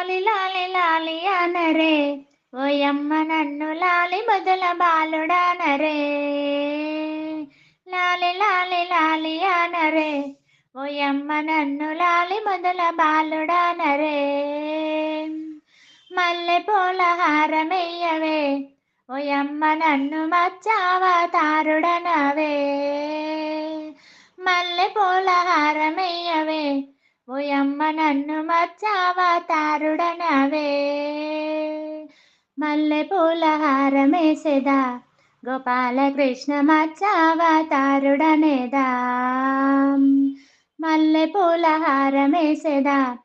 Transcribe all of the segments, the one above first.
లాలి లాలి లాలి అనరే. ఓయమ్మ నన్ను లాలి మొదల బాలుడానరే. లాలి లాలి లాలి అనరే. ఓయమ్మ నన్ను లాలి మొదల బాలుడానరే. మల్లె పూల హారమెయ్యవే. ఓయమ్మ నన్ను మచ్చావతారుడనవే మల్లె పూల హారమెయ్యవే ఓయమ్మ నన్ను మర్చావతారుడనవే మల్లె పూల హారమేసేదా. గోపాలకృష్ణ మర్చావతారుడనేదా మల్లె పూల హారమేసేదా.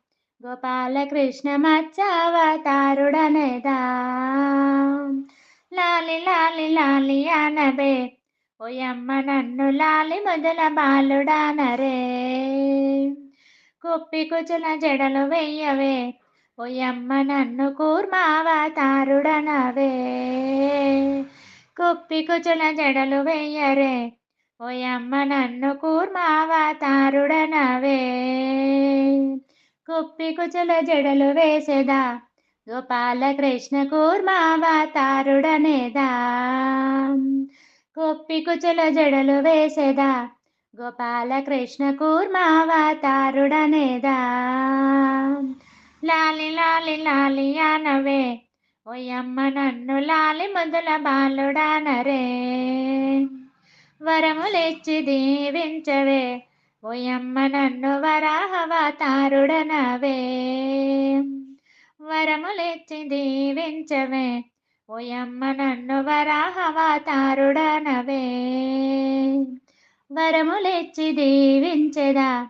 గోపాలకృష్ణ మర్చావతారుడనేదా లాలి లాలి లాలి అనబే. ఓయమ్మ నన్ను లాలి మొదల బాలుడానరే కుప్పి కుచుల జడలు వెయ్యవే. ఓయమ్మ నన్ను కూర్మావతారుడనవే. కుప్పి కుచుల జడలు వెయ్యరే. ఓయమ్మ నన్ను కూర్మావతారుడనవే. కుప్పి కుచుల జడలు వేసేదా? గోపాలకృష్ణ కూర్మావతారుడనేదా? కుప్పి కుచుల జడలు వేసేదా? గోపాలకృష్ణ కూర్మావతారుడనేదా లాలి లాలి లాలి అనవే ఓయమ్మ నన్ను లాలి మొదల బాలుడానరే. వరములిచ్చి దీవించవే ఓయమ్మ నన్ను వరాహవతారుడనవే వరములిచ్చి దీవించవే ఓయమ్మ నన్ను వరాహవతారుడనవే వరములెచ్చి దీవించెదా.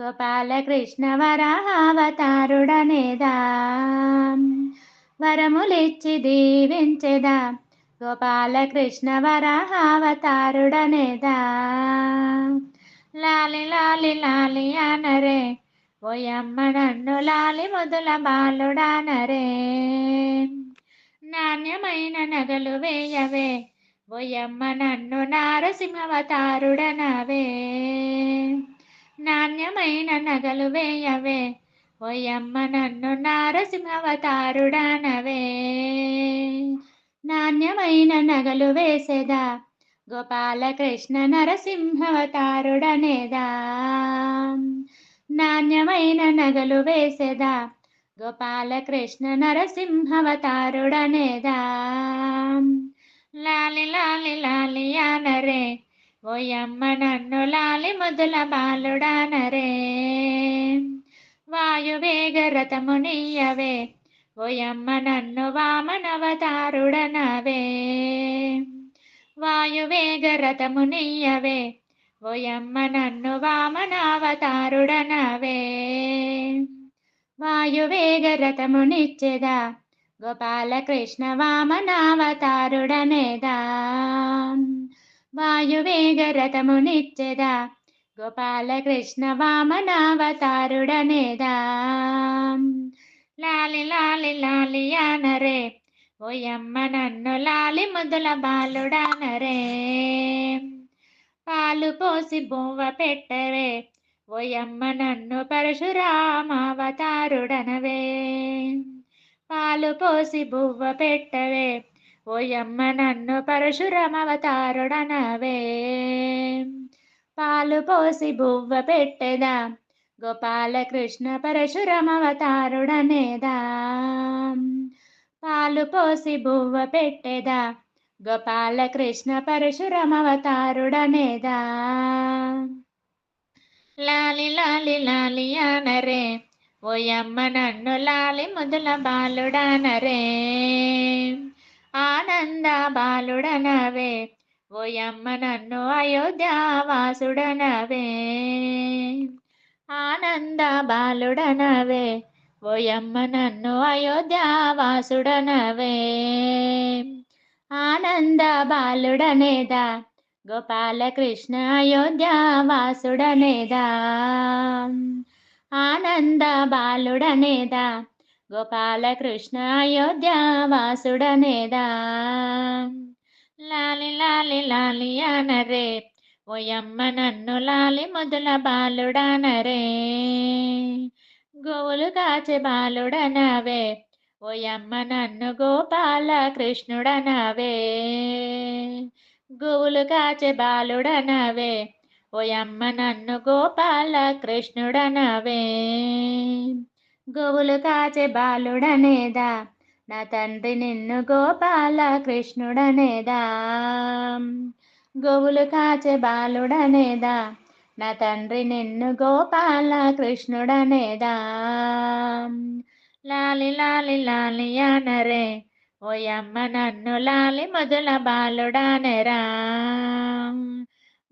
గోపాలకృష్ణ వరాహవతారుడనేదా. వరములిచ్చి దీవించెదా. గోపాలకృష్ణ వరాహవతారుడనేదా. లాలి లాలి లాలి అనరే. ఓయమ్మ నన్ను లాలి మొదల బాలుడానరే. నాణ్యమైన నగలు వేయవే. ఓయమ్మ నన్ను నరసింహవతారుడనవే నాణ్యమైన నగలు వేయవే. ఓయమ్మ నన్ను నారసింహవతారుడనవే నాణ్యమైన నగలు వేసేదా? గోపాలకృష్ణ నరసింహవతారుడనేదా నాణ్యమైన నగలు వేసేదా? గోపాలకృష్ణ నరసింహవతారుడనేదా లాలి లాలి లాలి అనరే ఓయమ్మ నన్ను లాలి ముదుల బాలుడానరే. వాయువేగ రథమునియవే ఓయమ్మ నన్ను వామనవతారుడనవే వాయువేగ రథమునియవే ఓయమ్మ నన్ను వామనావతారుడనవే వాయువేగ రథమునిచ్చెదా గోపాలకృష్ణ వామనావతారుడనేదా వాయువేగ రథమునిచ్చెదా గోపాలకృష్ణ వామనావతారుడనేదా లాలి లాలి లాలి అనరే ఓయమ్మ నన్ను లాలి మొదల బాలుడానరే. పాలు పోసి బొవ్వ పెట్టవే ఓయమ్మ నన్ను పరశురామావతారుడనవే. పాలు పోసి బువ్వ పెట్టవే. ఓయమ్మ నన్ను పరశురామవతారుడనవే పాలు పోసి బువ్వ పెట్టెదా? గోపాలకృష్ణ పరశురామవతారుడనేదా పాలు పోసి బువ్వ పెట్టెదా? గోపాలకృష్ణ పరశురామవతారుడనేదా లాలి లాలి లాలి అనరే ఓయమ్మ నన్ను లాలి మొదల బాలుడనరే. ఆనంద బాలుడనవే. ఓయమ్మ నన్ను అయోధ్యావాసుడనవే ఆనంద బాలుడనవే. ఓయమ్మ నన్ను అయోధ్యావాసుడనవే ఆనంద బాలుడనేదా. గోపాలకృష్ణ అయోధ్యావాసుడనేదా ఆనంద బాలుడనేదా గోపాలకృష్ణ అయోధ్యావాసుడనేదా లాలి లాలి లాలి అనరే ఓయమ్మ నన్ను లాలి మొదల బాలుడనరే. గోవులు కాచే బాలుడనవే ఓయమ్మ నన్ను గోపాల కృష్ణుడనవే గోవులు కాచే బాలుడనవే ఓయమ్మ నన్ను గోపాల కృష్ణుడనవే గోవులు కాచే బాలుడనేదా? నా తండ్రి నిన్ను గోపాల కృష్ణుడనేదా గోవులు కాచే బాలుడనేదా? నా తండ్రి నిన్ను గోపాల కృష్ణుడనేదా లాలి లాలి లాలి అనరే ఓయమ్మ నన్ను లాలి మొదల బాలుడానెరా.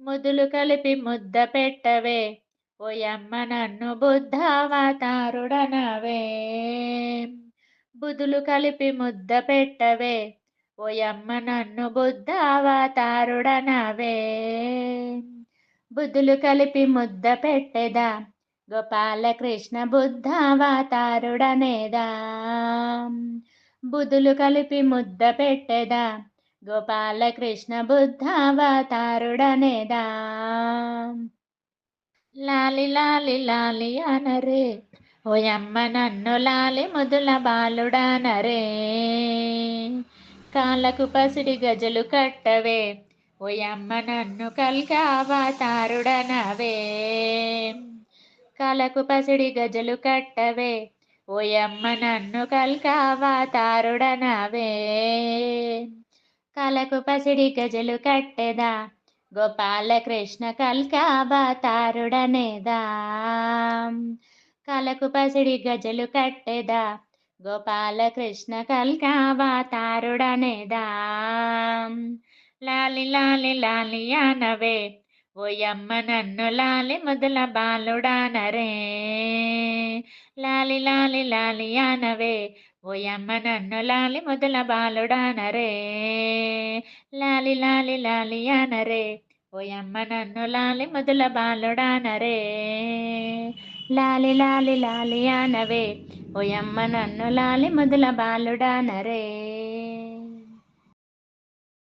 ముదులు కలిపి ముద్ద పెట్టవే. ఓయమ్మ నన్ను బుద్ధావతారుడనవే బుధులు కలిపి ముద్ద పెట్టవే. ఓయమ్మ నన్ను బుద్ధావతారుడనవే బుద్ధులు కలిపి ముద్ద పెట్టెదా? గోపాలకృష్ణ బుద్ధావతారుడనేదా బుధులు కలిపి ముద్ద పెట్టెదా? గోపాలకృష్ణ బుద్ధావతారుడనేదా? లాలి లాలి లాలి అనరే. ఓయమ్మ నన్ను లాలి ముదుల బాలుడనరే. కాళ్ళకు పసిడి గజలు కట్టవే. ఓయమ్మ నన్ను కల్కావతారుడనవే కాలకు పసిడి గజలు కట్టవే. ఓయమ్మ నన్ను కల్కావతారుడనవే కలకు పసిడి గజలు కట్టెదా? గోపాలకృష్ణ కల్కాబతారుడనేదా కలకు పసిడి గజలు కట్టెదా? గోపాలకృష్ణ కల్కాబతారుడనేదా లాలి లాలి లాలి అనవే ఓయమ్మ నన్ను లాలి మొదల బాలుడానరే. లాలి లాలి లాలి అనవే ఓయమ్మ నన్ను లాలి మొదల బాలుడానరే లాలి లాలి లాలి అనరే. ఓయమ్మ నన్ను లాలి మొదల బాలుడానరే లాలి లాలి లాలి అనవే. ఓయమ్మ నన్ను లాలి మొదల బాలుడానరే